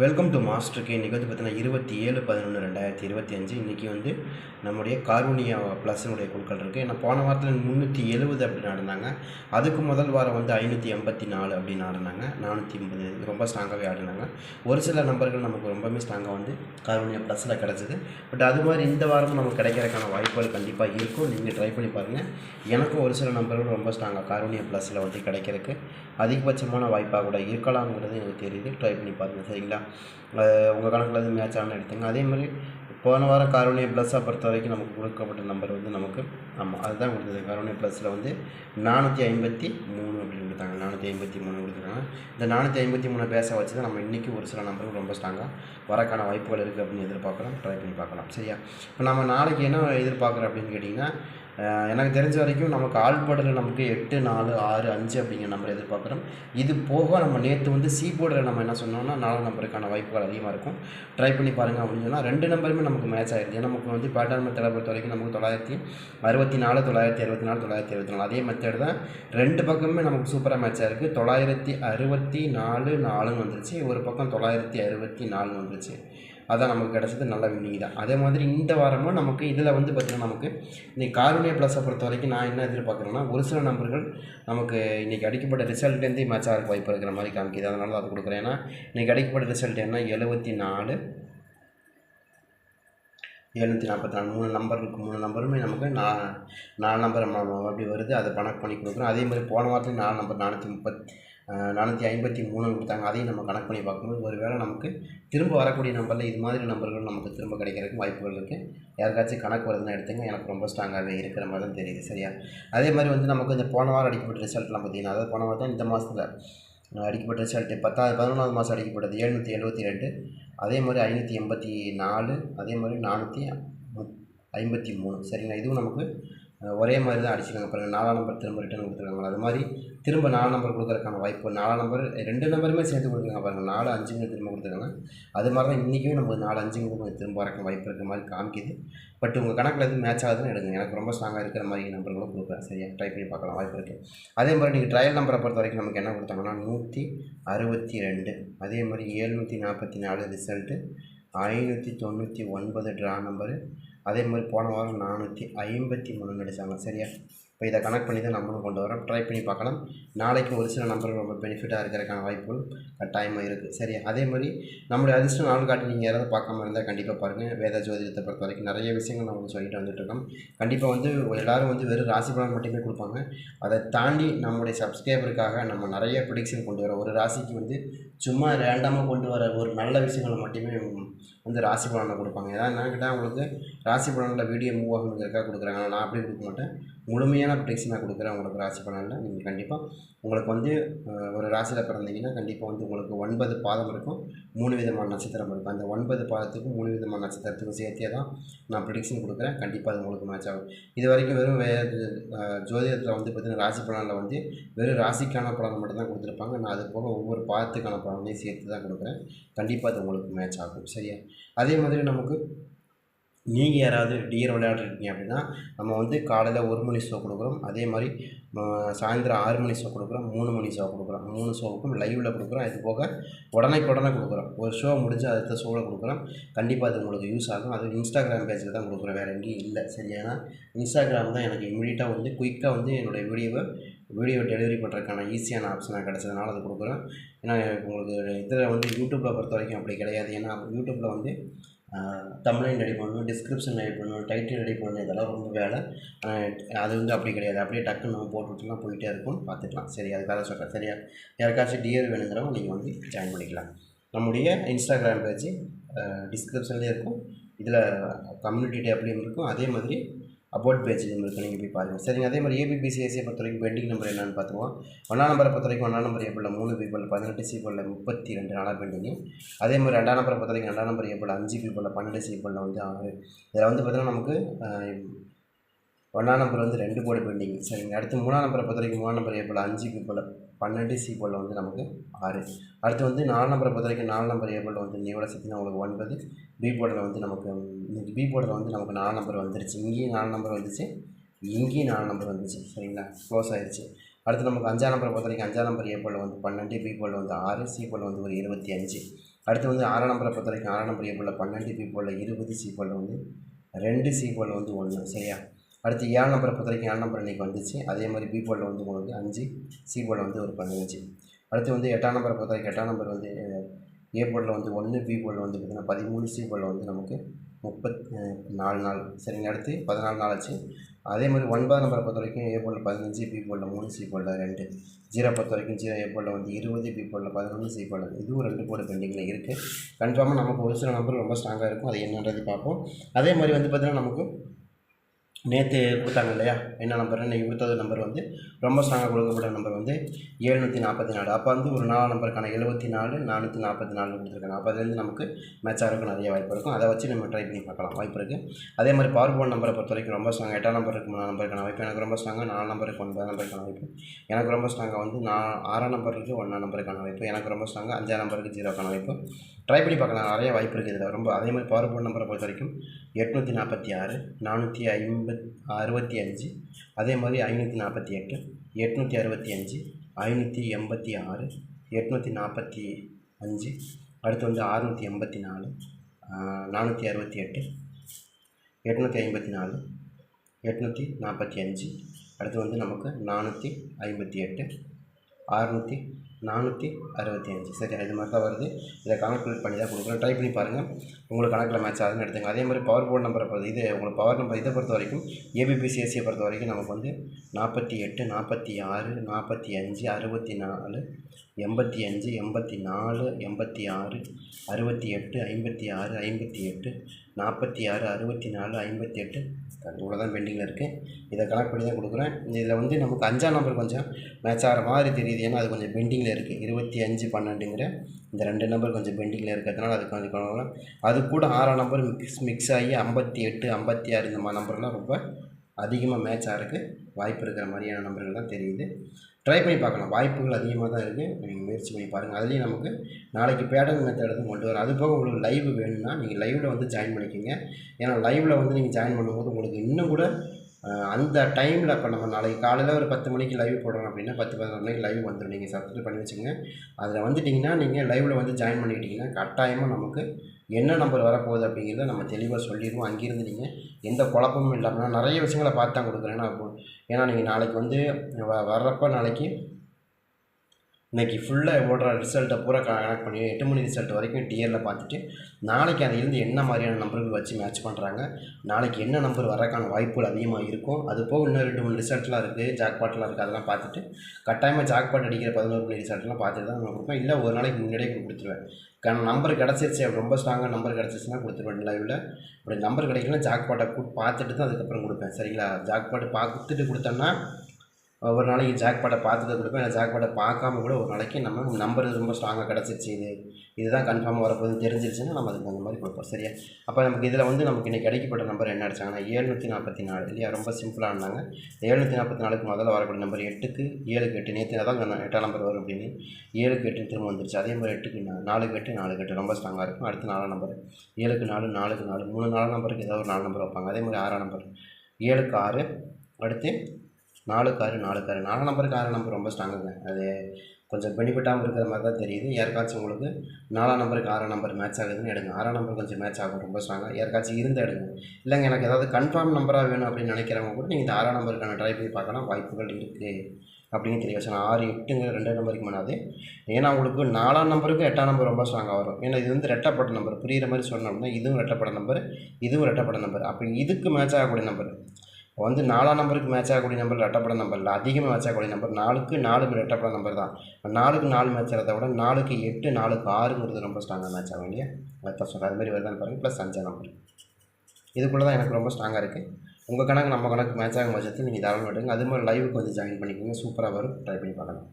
Welcome to master K இன்றைக்கி வந்து பார்த்திங்கன்னா இருபத்தி ஏழு பதினொன்று ரெண்டாயிரத்தி இருபத்தி அஞ்சு. இன்றைக்கி வந்து நம்முடைய கார்போனியா ப்ளஸ்னுடைய குழுக்கள் இருக்குது ஏன்னா போன வாரத்தில் முந்நூற்றி எழுபது அப்படி நடந்தாங்க. அதுக்கு முதல் வாரம் வந்து ஐநூற்றி எண்பத்தி நாலு அப்படின்னு ஆடினாங்க நானூற்றி ஐம்பது ரொம்ப ஸ்ட்ராங்காகவே ஆடினாங்க. ஒரு சில நம்பர்கள் நமக்கு ரொம்பவே ஸ்ட்ராங்காக வந்து கார்போனியா ப்ளஸில் கிடச்சிது. பட் அது மாதிரி இந்த வாரமும் நமக்கு கிடைக்கிறதுக்கான வாய்ப்புகள் கண்டிப்பாக இருக்கும். நீங்கள் ட்ரை பண்ணி பாருங்கள் எனக்கும் ஒரு சில நம்பர்கள் ரொம்ப ஸ்ட்ராங்காக கார்போனியா ப்ளஸில் வந்து கிடைக்கிறதுக்கு அதிகபட்சமான வாய்ப்பாக கூட இருக்கலாம்ங்கிறது எனக்கு தெரியுது. ட்ரை பண்ணி பாருங்கள் சரிங்களா? உங்கள் கணக்கில் எதுவும் மேட்ச் ஆனால் எடுத்துங்க. அதே மாதிரி போன வாரம் காரோனியா ப்ளஸ்ஸை பொறுத்த வரைக்கும் நமக்கு கொடுக்கப்பட்ட நம்பர் வந்து நமக்கு ஆமாம் அதுதான் கொடுத்தது. காரோனியா ப்ளஸில் வந்து நானூற்றி ஐம்பத்தி மூணு அப்படின்னு கொடுத்தாங்க. நானூற்றி ஐம்பத்தி மூணு கொடுத்துருக்காங்க. இந்த நானூற்றி ஐம்பத்தி மூணு பேச வச்சு தான் நம்ம இன்றைக்கி ஒரு சில நம்பர்கள் ரொம்ப ஸ்ட்ராங்காக வரக்கான வாய்ப்புகள் இருக்குது அப்படின்னு எதிர்பார்க்கலாம். ட்ரை பண்ணி பார்க்கலாம். சரியா? இப்போ நம்ம நாளைக்கு என்ன எதிர்பார்க்குறோம் அப்படின்னு கேட்டிங்கன்னா எனக்கு தெரிஞ்ச வரைக்கும் நமக்கு ஆள்படலில் நமக்கு எட்டு நாலு ஆறு அஞ்சு அப்படிங்கிற நம்பர் எதிர்பார்க்குறோம். இது போக நம்ம நேற்று வந்து சி போர்டில் நம்ம என்ன சொன்னோம்னா நாலு நம்பருக்கான வாய்ப்புகள் அதிகமாக இருக்கும். ட்ரை பண்ணி பாருங்கள் அப்படின்னு சொன்னால் ரெண்டு நம்பருமே நமக்கு மேட்ச் ஆகிடுது ஏன்னா நமக்கு வந்து பேட்டர்ன் மெத்தடை பொறுத்த வரைக்கும் நமக்கு தொள்ளாயிரத்தி அறுபத்தி நாலு தொள்ளாயிரத்தி அறுபத்தி நாலு தொள்ளாயிரத்தி அறுபத்தி நாலு அதே மெத்தட் தான் ரெண்டு பக்கமுமே நமக்கு சூப்பராக மேட்ச் ஆகிருக்கு தொள்ளாயிரத்தி அறுபத்தி நாலு நாலுன்னு வந்துருச்சு. ஒரு பக்கம் தொள்ளாயிரத்தி அறுபத்தி நாலுன்னு வந்துருச்சு. அதான் நமக்கு கிடச்சது நல்ல வின்னிங் தான். அதே மாதிரி இந்த வாரமும் நமக்கு இதில் வந்து பார்த்திங்கன்னா நமக்கு இன்றைக்கி கார்பனியா ப்ளஸை பொறுத்த வரைக்கும் நான் என்ன எதிர்பார்க்குறேன்னா ஒரு சில நம்பர்கள் நமக்கு இன்றைக்கி அடிக்கப்பட்ட ரிசல்ட்லேருந்து மேட்ச் ஆகிறக்கு வாய்ப்பு இருக்கிற மாதிரி காமிக்குது. அதனால தான் அது கொடுக்குறேன். ஏன்னா இன்றைக்கி அடிக்கப்பட்ட ரிசல்ட் என்ன? எழுபத்தி நாலு எழுநூற்றி நாற்பத்தி நாலு மூணு நம்பர் இருக்குது மூணு நம்பருமே நமக்கு நான் நாலு நம்பர் அப்படி வருது. அதை கணக்கு பண்ணி கொடுக்குறோம். அதே மாதிரி போன வாரத்துலேயும் நாலு நம்பர் நானூற்றி முப்பத்தி நானூற்றி ஐம்பத்தி மூணுன்னு கொடுத்தாங்க. அதையும் நம்ம கணக்கு பண்ணி பார்க்கும்போது ஒரு வேளை நமக்கு திரும்ப வரக்கூடிய நம்பரில் இது மாதிரி நம்பர்கள் நமக்கு திரும்ப கிடைக்கிறதுக்கு வாய்ப்புகள் இருக்குது யாருக்காச்சும் கணக்கு வருதுன்னு எடுத்துங்க. எனக்கு ரொம்ப ஸ்ட்ராங்காகவே இருக்கிற மாதிரி தான் தெரியுது. சரியா? அதே மாதிரி வந்து நமக்கு இந்த போன வாரம் அடிக்கப்பட்ட ரிசல்ட்லாம் பார்த்தீங்கன்னா அதாவது போன வாரம் தான் இந்த மாதத்தில் அடிக்கப்பட்ட ரிசல்ட்டு பத்தாவது பதினொன்றாவது மாதம் அடிக்கப்பட்டது எழுநூற்றி எழுபத்தி ரெண்டு அதே மாதிரி ஐநூற்றி எண்பத்தி நாலு அதே மாதிரி நானூற்றி ஐம்பத்தி மூணு. சரிங்களா? இதுவும் நமக்கு ஒரே மாதிரி தான் அடிச்சுக்காங்க பாருங்கள் நாலாம் நம்பர் திரும்ப ரிட்டர்ன் கொடுத்துருக்காங்க அது மாதிரி திரும்ப நாலு நம்பர் கொடுக்குறதுக்கான வாய்ப்பு நாலாம் நம்பர் ரெண்டு நம்பருமே சேர்த்து கொடுத்துருக்காங்க பாருங்கள் நாலு அஞ்சுங்க திரும்ப கொடுத்துருக்காங்க. அது மாதிரி தான் இன்றைக்கும் நம்ம நாலு அஞ்சுங்க கொஞ்சம் திரும்ப வரக்க வாய்ப்பு இருக்கிற மாதிரி காமிக்குது. பட் உங்கள் கணக்கில் எதுவும் மேட்ச் ஆகுதுன்னு எடுங்க. எனக்கு ரொம்ப ஸ்ட்ராங்காக இருக்கிற மாதிரி நம்பர்களும் கொடுக்குறேன். சரியா? ட்ரை பண்ணி பார்க்கலாம். வாய்ப்பு இருக்குது அதே மாதிரி நீங்கள் ட்ரையல் நம்பரை பொறுத்த வரைக்கும் நமக்கு என்ன கொடுத்தாங்கன்னா நூற்றி அறுபத்தி ரெண்டு அதே மாதிரி ஏழ்நூற்றி நாற்பத்தி நாலு ரிசல்ட்டு ஐநூற்றி தொண்ணூற்றி ஒன்பது ட்ரா நம்பரு அதே மாதிரி போன வாரம் நானூற்றி ஐம்பத்தி மூணு நடிச்சாங்க. சரியா? இப்போ இதை கனெக்ட் பண்ணி தான் நம்மளும் கொண்டு வரோம். ட்ரை பண்ணி பார்க்கலாம். நாளைக்கு ஒரு சில நம்பர்கள் ரொம்ப பெனிஃபிட்டாக இருக்கிறதுக்கான வாய்ப்புகள் கட்டாயமாக இருக்குது சரி அதே மாதிரி நம்மளுடைய அதிர்ஷ்டம் நாள் காட்டி நீங்கள் யாராவது பார்க்காம இருந்தால் கண்டிப்பாக பாருங்கள் வேத ஜோதிடத்தை பொறுத்த வரைக்கும் நிறைய விஷயங்கள் நம்ம சொல்லிட்டு வந்துட்டுருக்கோம் கண்டிப்பாக வந்து எல்லோரும் வந்து வெறும் ராசி பலன் மட்டுமே கொடுப்பாங்க. அதை தாண்டி நம்முடைய சப்ஸ்கிரைபருக்காக நம்ம நிறைய ப்ரிடிக்ஷன் கொண்டு வரோம். ஒரு ராசிக்கு வந்து சும்மா ரேண்டமாக கொண்டு வர ஒரு நல்ல விஷயங்களை மட்டுமே வந்து ராசி பலனை கொடுப்பாங்க. ஏன்னா என்ன கேட்டால் அவங்களுக்கு ராசி பலனில் வீடியோ மூவ் ஆகணுங்கிறதுக்காக கொடுக்குறாங்க. நான் அப்படி கொடுக்க மாட்டேன். முழுமையான ப்ரிடிக்ஷனாக கொடுக்குறேன் உங்களுக்கு ராசி பலனில். நீங்கள் கண்டிப்பாக உங்களுக்கு வந்து ஒரு ராசியில் பிறந்தீங்கன்னா கண்டிப்பாக வந்து உங்களுக்கு ஒன்பது பாதம் இருக்கும். மூணு விதமான நட்சத்திரம் இருக்கும். அந்த ஒன்பது பாதத்துக்கும் மூணு விதமான நட்சத்திரத்துக்கும் சேர்த்தே தான் நான் ப்ரிடிக்ஷன் கொடுக்குறேன். கண்டிப்பாக அது உங்களுக்கு மேட்ச் ஆகும். இது வரைக்கும் வெறும் வே ஜோதிடத்தில் வந்து பார்த்திங்கன்னா ராசி பலனில் வந்து வெறும் ராசிக்கான பலன் மட்டும் தான் கொடுத்துருப்பாங்க. நான் அது போக ஒவ்வொரு பாதத்துக்கான பலனையும் சேர்த்து தான் கொடுக்குறேன். கண்டிப்பாக அது உங்களுக்கு மேட்ச் ஆகும். சரியா? அதே மாதிரி நமக்கு நீங்கள் யாராவது டியர் விளையாடுறீங்க அப்படின்னா நம்ம வந்து காலையில் ஒரு மணி ஷோ கொடுக்குறோம். அதே மாதிரி சாயந்தரம் ஆறு மணி ஷோ கொடுக்குறோம். மூணு மணி ஷோ கொடுக்குறோம். மூணு ஷோவுக்கும் லைவில் கொடுக்குறோம். இது போக உடனே கொடுக்குறோம். ஒரு ஷோ முடிஞ்சு அடுத்த ஷோவில் கொடுக்குறோம். கண்டிப்பாக அது உங்களுக்கு யூஸ் ஆகும். அது இன்ஸ்டாகிராம் பேஜில் தான் கொடுக்குறோம். வேறு எங்கேயும் இல்லை. சரி ஏன்னா இன்ஸ்டாகிராம் தான் எனக்கு இமீடியட்டாக வந்து குயிக்காக வந்து என்னுடைய வீடியோவை வீடியோ டெலிவரி பண்ணுறதுக்கான ஈஸியான ஆப்ஷனாக கிடச்சதுனால அது கொடுக்குறேன் ஏன்னா உங்களுக்கு இதில் வந்து யூடியூப்பில் பொறுத்த வரைக்கும் அப்படி கிடையாது. ஏன்னா யூடியூப்பில் வந்து தமிழையும் ரெடி பண்ணணும் டிஸ்கிரிப்ஷன் ரெடி பண்ணணும் டைட்டில் ரெடி பண்ணணும் இதெல்லாம் ரொம்ப வேலை. அது வந்து அப்படி கிடையாது. அப்படியே டக்குன்னு நம்ம போட்டு விட்டுலாம் போயிட்டே இருக்கும். பார்த்துக்கலாம். சரி அதுக்காக சொல்கிறேன் சரியா யாருக்காச்சும் டிஆர் வேணுங்கிறவங்க நீங்கள் வந்து ஜாயின் பண்ணிக்கலாம். நம்முடைய இன்ஸ்டாகிராம் பேஜ் டிஸ்கிரிப்ஷன்லேயே இருக்கும். இதில் கம்யூனிட்டி டேப்லேயும் இருக்கும். அதே மாதிரி அபவுட் பேஜ்லையும் இருக்குது நீங்கள் போய் பாருங்கள் சரிங்க அதே மாதிரி ஏபிபிசிஎஸ்சியை பொறுத்த வரைக்கும் பெண்டிங் நம்பர் என்னென்னு பார்த்துருவோம் ஒன்றாம் நம்பரை பொறுத்த வரைக்கும் ஒன்றாம் நம்பர் ஏப்பிளில் மூணு பீப்பிள் பதினெட்டு சீப்பிளில் முப்பத்தி ரெண்டு நாளாக பெண்டிங்கு அதே மாதிரி ரெண்டாம் நம்பரை பொறுத்த வரைக்கும் ரெண்டாம் நம்பர் ஏப்பிள் அஞ்சு பீப்பிளில் பன்னெண்டு சீப்பிளில் வந்து ஆறு. இதில் வந்து பார்த்திங்கன்னா நமக்கு ஒன்றாம் நம்பர் வந்து ரெண்டு போர்டு பெண்டிங் சரிங்க அடுத்து மூணாம் நம்பரை பொறுத்த வரைக்கும் மூணாம் நம்பர் ஏப்பிள் அஞ்சு பீப்பிளில் பன்னெண்டு சீப்பிளில் வந்து நமக்கு ஆறு. அடுத்து வந்து நாலு நம்பரை பொறுத்த வரைக்கும் நாலு நம்பர் ஏபிளில் வந்து நீவோட சேர்த்து உங்களுக்கு ஒன்பது. பி போர்டில் வந்து நமக்கு இன்னைக்கு பி போர்டில் வந்து நமக்கு நாலு நம்பர் வந்துருச்சு. இங்கேயும் நாலு நம்பர் வந்துச்சு. இங்கேயும் நாலு நம்பர் வந்துச்சு. சரிங்களா? க்ளோஸ் ஆயிடுச்சு அடுத்து நமக்கு அஞ்சாம் நம்பரை பொறுத்த வரைக்கும் அஞ்சாம் நம்பர் ஏ வந்து பன்னெண்டு பி போல் வந்து ஆறு சி போல் வந்து ஒரு இருபத்தி அஞ்சு. அடுத்து வந்து ஆறாம் நம்பரை பொறுத்த வரைக்கும் ஆறாம் நம்பர் ஏ பன்னெண்டு பி போல் இருபது சி போல் வந்து ரெண்டு சி போல் வந்து ஒன்று சரியா? அடுத்து ஏழு நம்பரை பொறுத்த வரைக்கும் ஏழு நம்பர் இன்றைக்கி வந்துச்சு அதே மாதிரி பி போர்டில் வந்து உங்களுக்கு அஞ்சு சி போர்டில் வந்து ஒரு பதினஞ்சு அடுத்து வந்து எட்டாம் நம்பரை பொறுத்த வரைக்கும் எட்டாம் நம்பர் வந்து ஏ போர்டில் வந்து ஒன்று பி போர்டில் வந்து பார்த்திங்கன்னா பதிமூணு சி போர்டில் வந்து நமக்கு முப்பத் நாலு நாள் சரிங்க அடுத்து பதினாலு நாள் ஆச்சு அதே மாதிரி ஒன்பதாம் நம்பரை பொறுத்த வரைக்கும் ஏ போர்டில் பதினஞ்சு பி போர்டில் மூணு சி போர்டில் ரெண்டு ஜீரோ பொறுத்த வரைக்கும் ஜீரோ ஏ போர்டில் வந்து இருபது பி போர்டில் பதினொன்று சி போர்டில் இதுவும் ரெண்டு போர்டு பெண்டிங்கில் இருக்குது கன்ஃபார்மாக நமக்கு ஒரு சில நம்பர் ரொம்ப ஸ்ட்ராங்காக இருக்கும் அது என்னன்றது பார்ப்போம் அதே மாதிரி வந்து பார்த்திங்கன்னா நமக்கு நேற்று கொடுத்தாங்க இல்லையா? என்ன நம்பர் இன்றைக்கி கொடுத்தது நம்பர் வந்து ரொம்ப ஸ்ட்ராங்காக கொடுக்கப்பட்ட நம்பர் வந்து எழுநூற்றி நாற்பத்தி நாலு அப்போ வந்து ஒரு நாலு நம்பருக்கான எழுபத்தி நாலு நானூற்றி நாற்பத்தி நாலு கொடுத்துருக்காங்க. அப்போ அதுலேருந்து நமக்கு மேட்ச் ஆகிறதுக்கு நிறைய வாய்ப்பு இருக்கும். அதை வச்சு நம்ம ட்ரை பண்ணி பார்க்கலாம். வாய்ப்பு இருக்குது அதே மாதிரி பவர் போன் நம்பரை பொறுத்த வரைக்கும் ரொம்ப ஸ்ட்ராங் எட்டாம் நம்பருக்கு மூணு நம்பருக்கான வாய்ப்பு. எனக்கு ரொம்ப ஸ்ட்ராங்காக நாலு நம்பருக்கு ஒன்பது நம்பருக்கான வாய்ப்பு. எனக்கு ரொம்ப ஸ்ட்ராங்காக வந்து நான் ஆறாம் நம்பருக்கு ஒன்றாம் நம்பருக்கான வாய்ப்பு. எனக்கு ரொம்ப ஸ்ட்ராங்காக அஞ்சாம் நம்பருக்கு ஜீரோக்கான வாய்ப்பு. ட்ரை பண்ணி பார்க்கலாம். நிறைய வாய்ப்பு இருக்குது இதில். ரொம்ப அதே மாதிரி பவர் போன் நம்பரை பொறுத்த வரைக்கும் எட்நூற்றி நாற்பத்தி ஆறு நானூற்றி ஐம்பது அறுபத்தி அஞ்சு அதே மாதிரி ஐநூற்றி நாற்பத்தி எட்டு எட்நூற்றி அறுபத்தி அஞ்சு ஐநூற்றி எண்பத்தி ஆறு எட்நூற்றி நாற்பத்தி அஞ்சு அடுத்து வந்து அறுநூற்றி எண்பத்தி நாலு நானூற்றி அறுபத்தி எட்டு எட்நூற்றி ஐம்பத்தி நாலு எட்நூற்றி நாற்பத்தி அஞ்சு அடுத்து வந்து நமக்கு நானூற்றி ஐம்பத்தி எட்டு அறுநூற்றி நானூற்றி அறுபத்தி அஞ்சு. சரி இது மாதிரி தான் வருது. இதை கால்குலேட் பண்ணி தான் கொடுக்குறோம் ட்ரை பண்ணி பாருங்கள் உங்களுக்கு கணக்கில் மேட்ச் ஆகுதுன்னு எடுத்துங்க. அதே மாதிரி பவர் போர்டு நம்பரை பொறுத்து இது உங்களுக்கு பவர் நம்பர் இதை பொறுத்த வரைக்கும் ஏபிபிசிஎஸ்சியை பொறுத்த வரைக்கும் நமக்கு வந்து நாற்பத்தி எட்டு நாற்பத்தி ஆறு நாற்பத்தி அஞ்சு அறுபத்தி நாலு எண்பத்தி அஞ்சு எண்பத்தி நாலு எண்பத்தி ஆறு அறுபத்தி எட்டு ஐம்பத்தி ஆறு ஐம்பத்தி எட்டு நாற்பத்தி ஆறு அறுபத்தி நாலு ஐம்பத்தி எட்டு. இவ்வளோ தான் பெண்டிங்கில் இருக்குது இதை கனெக்ட் பண்ணி தான் கொடுக்குறேன். இதில் வந்து நமக்கு அஞ்சாம் நம்பர் கொஞ்சம் மேட்ச் ஆகிற மாதிரி தெரியுது. ஏன்னா அது கொஞ்சம் பெண்டிங்கில் இருக்குது இருபத்தி அஞ்சு பன்னெண்டுங்கிற இந்த ரெண்டு நம்பர் கொஞ்சம் பெண்டிங்கில் இருக்கிறதுனால அது கொஞ்சம் கொஞ்சம் அது கூட ஆறாம் நம்பர் மிக்ஸ் மிக்ஸ் ஆகி ஐம்பத்தி எட்டு ஐம்பத்தி ஆறு இந்த மாதிரி நம்பர்லாம் ரொம்ப அதிகமாக மேட்ச் ஆகிறதுக்கு வாய்ப்பு இருக்கிற மாதிரியான நம்பர்கள் தான் தெரியுது. ட்ரை பண்ணி பார்க்கலாம். வாய்ப்புகள் அதிகமாக தான் இருக்குது நீங்கள் முயற்சி பண்ணி பாருங்கள் அதுலேயும் நமக்கு நாளைக்கு பேட்டர்ன் மெத்தட் கொண்டு வரும் அது போக உங்களுக்கு லைவ் வேணும்னா நீங்கள் லைவில் வந்து ஜாயின் பண்ணிக்கோங்க. ஏன்னா லைவில் வந்து நீங்கள் ஜாயின் பண்ணும்போது உங்களுக்கு இன்னும் கூட அந்த டைமில் இப்போ நம்ம நாளைக்கு காலையில் ஒரு பத்து மணிக்கு லைவ் போடுறோம் அப்படின்னா பத்து பதினொரு மணிக்கு லைவ் வந்துடும் நீங்கள் சப்ஸ்கிரைப் பண்ணி வச்சுங்க அதில் வந்துட்டிங்கன்னா நீங்கள் லைவில் வந்து ஜாயின் பண்ணிக்கிட்டிங்கன்னா கட்டாயமாக நமக்கு என்ன நம்பர் வரப்போகுது அப்படிங்கிறத நம்ம தெளிவாக சொல்லிடுவோம். அங்கேருந்து நீங்கள் எந்த குழப்பமும் இல்லாமல் நான் நிறைய விஷயங்களை பார்த்து தான் கொடுக்குறேன் ஏன்னா ஏன்னா நீங்கள் நாளைக்கு வந்து வ வர்றப்போ நாளைக்கு இன்றைக்கி ஃபுல்லாக ஓடுற ரிசல்ட்டை பூரா கனெக்ட் பண்ணி எட்டு மணி ரிசல்ட் வரைக்கும் டிஎரில் பார்த்துட்டு நாளைக்கு அதிலிருந்து என்ன மாதிரியான நம்பர்கள் வச்சு மேட்ச் பண்ணுறாங்க நாளைக்கு என்ன நம்பர் வரக்கான வாய்ப்புகள் அதிகமாக இருக்கும் அது போக இன்னும் ரெண்டு மூணு ரிசல்ட்லாம் இருக்குது ஜாக்பாட்லாம் இருக்குது அதெல்லாம் பார்த்துட்டு கட்டாயமாக ஜாக்பாட் அடிக்கிற பதினோரு மணி ரிசல்ட்லாம் பார்த்துட்டு தான் நான் கொடுப்பேன். இல்லை ஒரு நாளைக்கு முன்னாடியே கொடுத்துருவேன். க நம்பர் கிடச்சிருச்சு ரொம்ப ஸ்ட்ராங்காக நம்பர் கிடச்சிருச்சுன்னா கொடுத்துருவேன். லைவில் அப்படி நம்பர் கிடைக்கலனா ஜாக்பாட்டை கூ பார்த்துட்டு தான் அதுக்கப்புறம் கொடுப்பேன். சரிங்களா? ஜாக்பாட் பார்த்துட்டு கொடுத்தோன்னா ஒரு நாளைக்கு ஜாக்பாட்டை பார்த்துட்டு கொடுப்பேன் இல்லை ஜாக்பாட்டை பார்க்காம கூட ஒரு நாளைக்கு நம்ம நம்பர் ரொம்ப ஸ்ட்ராங்காக கிடச்சிருச்சு. இது இதுதான் கன்ஃபார்மாக வரப்போகுது. தெரிஞ்சிருச்சுன்னா நம்ம அதுக்கு அந்த மாதிரி கொடுப்போம். சரியா? அப்போ நமக்கு இதில் வந்து நமக்கு இன்றைக்கி கிடைக்கப்பட்ட நம்பர் என்ன அடிச்சாங்கன்னா ஏழுநூற்றி நாற்பத்தி நாலு இல்லையா? ரொம்ப சிம்பிளாக இருந்தாங்க. நாற்பத்தி நாலுக்கு முதல்ல வரக்கூடிய நம்பர் எட்டுக்கு ஏழுக்கு எட்டு. நேற்று தான் சொன்னேன் எட்டாம் நம்பர் வரும் அப்படின்னு. ஏழுக்கு எட்டு திரும்ப வந்துருச்சு. அதே மாதிரி எட்டுக்கு நாலுக்கு எட்டு நாலுக்கு எட்டு. ரொம்ப ஸ்ட்ராங்காக இருக்கும். அடுத்து நாலாம் நம்பர் ஏழுக்கு நாலு நாலுக்கு நாலு. மூணு நாலாம் நம்பருக்கு ஏதாவது ஒரு நாலு நம்பர் வைப்பாங்க. அதே மாதிரி ஆறாம் நம்பர் ஏழுக்கு ஆறு. அடுத்து நாலுக்கு ஆறு நாலுக்கு ஆறு நாலாம் நம்பருக்கு ஆறாம் நம்பர் ரொம்ப ஸ்ட்ராங்குங்க அது கொஞ்சம் பெனிஃபிட்டாகவும் இருக்கிற மாதிரி தான் தெரியுது. யாருக்காச்சும் உங்களுக்கு நாலாம் நம்பருக்கு ஆறாம் நம்பர் மேட்ச் ஆகுதுன்னு எடுங்க. ஆறாம் நம்பர் கொஞ்சம் மேட்ச் ஆகும் ரொம்ப ஸ்ட்ராங்காக யாருக்காச்சும் இருந்து எடுங்க. இல்லைங்க எனக்கு ஏதாவது கன்ஃபார்ம் நம்பராக வேணும் அப்படின்னு நினைக்கிறவங்க கூட நீங்கள் இந்த ஆறாம் நம்பருக்கான ட்ரை பண்ணி பார்க்கலாம் வாய்ப்புகள் இருக்குது அப்படின்னு தெரிய வச்சு ஆறு எட்டுங்க ரெண்டு நம்பருக்கு மேலாது ஏன்னா உங்களுக்கு நாலாம் நம்பருக்கு எட்டாம் நம்பர் ரொம்ப ஸ்ட்ராங்காக வரும். ஏன்னா இது வந்து ரெட்டப்பட்ட நம்பர். புரிகிற மாதிரி சொன்னோம்னா இதுவும் ரெட்டப்பட்ட நம்பர் இதுவும் ரெட்டப்பட்ட நம்பர். அப்போ இதுக்கு மேட்ச் ஆகக்கூடிய நம்பர். இப்போ வந்து நாலாம் நம்பருக்கு மேட்ச் ஆகக்கூடிய நம்பர் ரெட்டப்பட நம்பர் இல்லை அதிகமாக மேட்ச் ஆகக்கூடிய நம்பர் நாலுக்கு நாலு ரெட்டப்பட நம்பர் தான். நாலுக்கு நாலு மேட்ச் ஆகிறத விட நாலுக்கு எட்டு நாலுக்கு ஆறுங்கிறது ரொம்ப ஸ்ட்ராங்காக மேட்ச் ஆகும் இல்லையா? அதான் சொல்கிறேன் அது மாதிரி வருதான்னு பாருங்கள் ப்ளஸ் அஞ்சாம் நம்பர் இதுக்குள்ளே தான் எனக்கு ரொம்ப ஸ்ட்ராங்காக இருக்குது உங்கள் கணக்கு நம்ம கணக்கு மேட்ச் ஆகும் பட்சத்தில் நீங்கள் தாராளம் எடுங்க. அது மாதிரி லைவுக்கு வந்து ஜாயின் பண்ணிக்கோங்க. சூப்பராக வரும். ட்ரை பண்ணி பார்க்கலாம்.